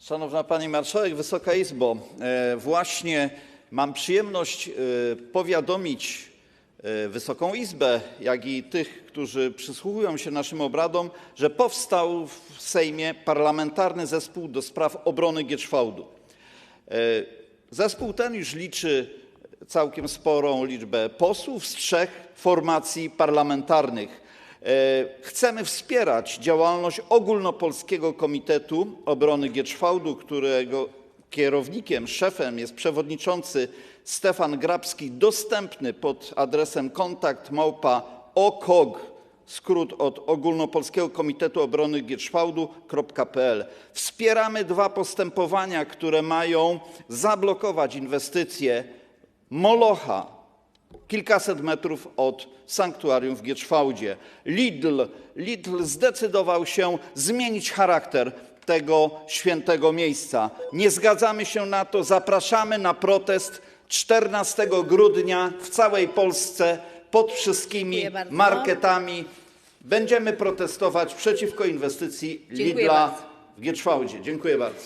Szanowna Pani Marszałek, Wysoka Izbo, e, właśnie mam przyjemność e, powiadomić e, Wysoką Izbę, jak i tych, którzy przysłuchują się naszym obradom, że powstał w Sejmie Parlamentarny Zespół do Spraw Obrony Gietrzwałdu. E, Zespół ten już liczy całkiem sporą liczbę posłów z trzech formacji parlamentarnych. E, Chcemy wspierać działalność Ogólnopolskiego Komitetu Obrony Gietrzwałdu, którego kierownikiem, szefem jest przewodniczący Stefan Grabski, dostępny pod adresem kontakt małpa okog, skrót od Ogólnopolskiego Komitetu Obrony Gietrzwałdu.pl. Wspieramy dwa postępowania, które mają zablokować inwestycje Molocha kilkaset metrów od sanktuarium w Gietrzwałdzie. Lidl, Lidl zdecydował się zmienić charakter tego świętego miejsca. Nie zgadzamy się na to. Zapraszamy na protest 14 grudnia w całej Polsce pod wszystkimi Dziękuję bardzo. marketami. Będziemy protestować przeciwko inwestycji Dziękuję Lidla bardzo. w Gietrzwałdzie. Dziękuję bardzo.